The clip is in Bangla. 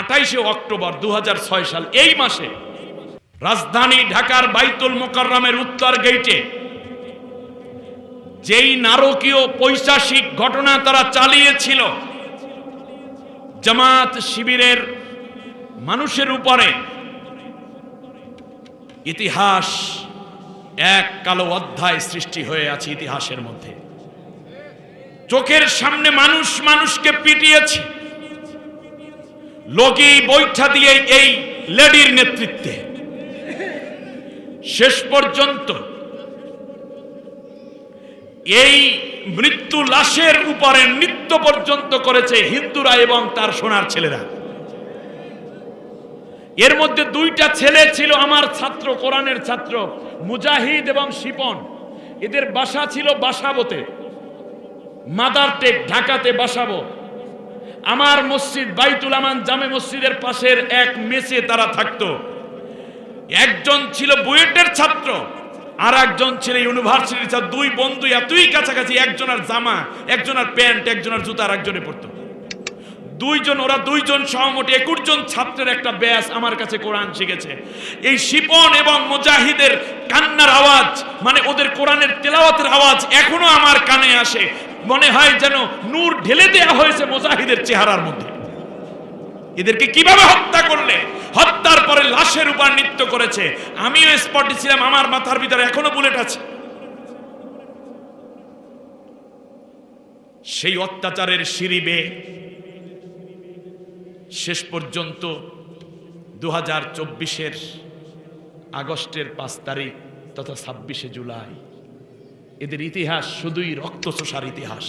আঠাইশে অক্টোবর দু হাজার ছয় সাল, এই মাসে রাজধানী ঢাকার বাইতুল মোকাররমের উত্তর গেইটে যেই নারকীয় পৈশাসিক ঘটনা তারা চালিয়েছিল, জামাত শিবিরের মানুষের উপরে ইতিহাস এক কালো অধ্যায় সৃষ্টি হয়ে আছে ইতিহাসের মধ্যে। চোখের সামনে মানুষ মানুষকে পিটিয়েছে। লগি বৈঠা দিয়ে এই লেডির নেতৃত্বে। শেষ পর্যন্ত এই মৃত্যু লাশের উপরে নৃত্য পর্যন্ত করেছে হিন্দুরা এবং তার সোনার ছেলেরা। এর মধ্যে দুইটা ছেলে ছিল আমার ছাত্র, কোরআনের ছাত্র, মুজাহিদ এবং শিপন। এদের বাসা ছিল বাসাবোতে। মাদার টেক ঢাকাতে বাসাবো। আমার মসজিদ বাইতুল আমান জামে মসজিদের পাশের এক মেসে তারা থাকতো। একজন ছিল বুয়েটের ছাত্র আর একজন ছিল ইউনিভার্সিটির ছাত্র। দুই বন্ধু এতই কাছাকাছি একজনের জামা একজনের প্যান্ট একজনের জুতা আর একজনে পড়তো দুইজন, ওরা দুইজন সহমতি একুশ জন ছাত্রের একটা ব্যাস আমার কাছে কোরআন শিখেছে। এই শিপন এবং মুজাহিদের কান্নার আওয়াজ মানে ওদের কোরআনের তেলাওয়াতের আওয়াজ এখনও আমার কানে আসে। মনে হয় যেন নূর ঢেলে দেয়া হয়েছে মুজাহিদের চেহারার মধ্যে। এদেরকে কীভাবে হত্যা করলে? হত্যার পরে লাশের উপর নৃত্য করেছে। আমিও স্পটে ছিলাম, আমার মাথার ভিতরে এখনও বুলেট আছে। সেই অত্যাচারের সিঁড়ি শেষ পর্যন্ত দু হাজার চব্বিশের আগস্টের পাঁচ তারিখ তথা ছাব্বিশে জুলাই এদের ইতিহাস শুধুই রক্তচোষার ইতিহাস।